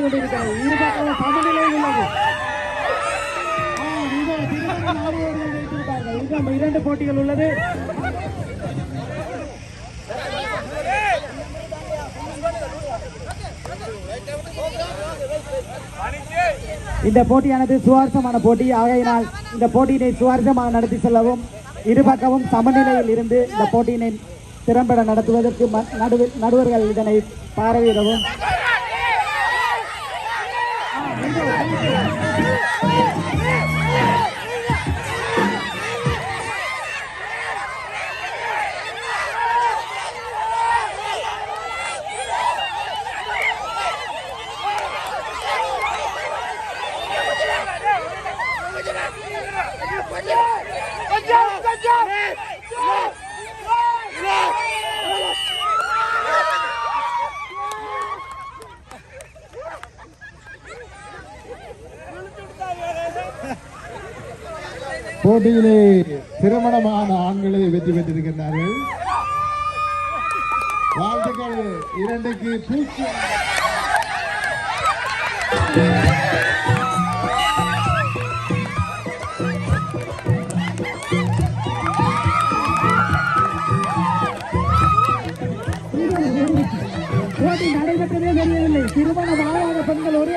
நடந்து கொண்டிருக்கிறது. இரு பக்கம் சமநிலையில் உள்ளது. இரண்டு போட்டிகள் உள்ளது. இந்த போட்டியானது சுவாரஸ்யமான போட்டி. ஆகையினால் இந்த போட்டியினை சுவாரஸ்யமாக நடத்தி செல்லவும் இருபக்கமும் சமநிலையில் இருந்து இந்த போட்டியினை திறம்பட நடத்துவதற்கு நடுவர்கள் இதனை பார்வையிடவும். போட்டியிலே திருமணமான ஆண்களை வெற்றி பெற்றிருக்கின்றார்கள். வாழ்த்துக்கள் இரண்டுக்கு பூச்சி. போட்டி தெரியவில்லை. திருமண ஆகாத பெண்கள் ஒரே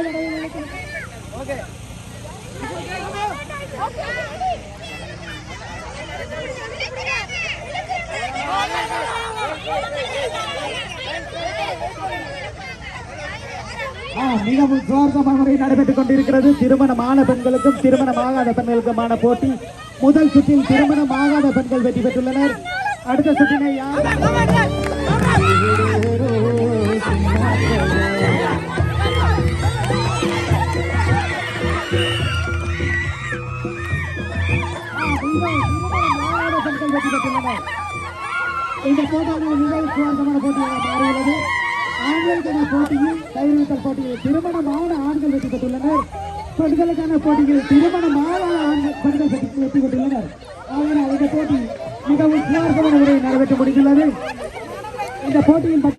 மிகவும் சுவாரசமான முறையில் நடைபெற்றுக் கொண்டிருக்கிறது. திருமணமான பெண்களுக்கும் திருமணமாகாத பெண்களுக்குமான போட்டி. முதல் சுற்றில் திருமணமாகாத பெண்கள் வெற்றி பெற்றுள்ளனர். அடுத்த சுற்றினை யார்? திருமணமாகாத இந்த போட்டியானது மிகவும் சுவாரஸ்யமான போட்டியாக மாறியுள்ளது ஆண்களுக்கான போட்டியில் கைவித்தல் போட்டியில் திருமணமான ஆண்கள் வெற்றி பெற்றுள்ளனர் பெண்களுக்கான போட்டியில் திருமணமான ஆண்கள் பெண்கள் வெற்றி பெற்றுள்ளனர் இந்த போட்டி மிகவும் சுவாரஸ்யமான முறையில் நடைபெற்று முடிந்துள்ளது இந்த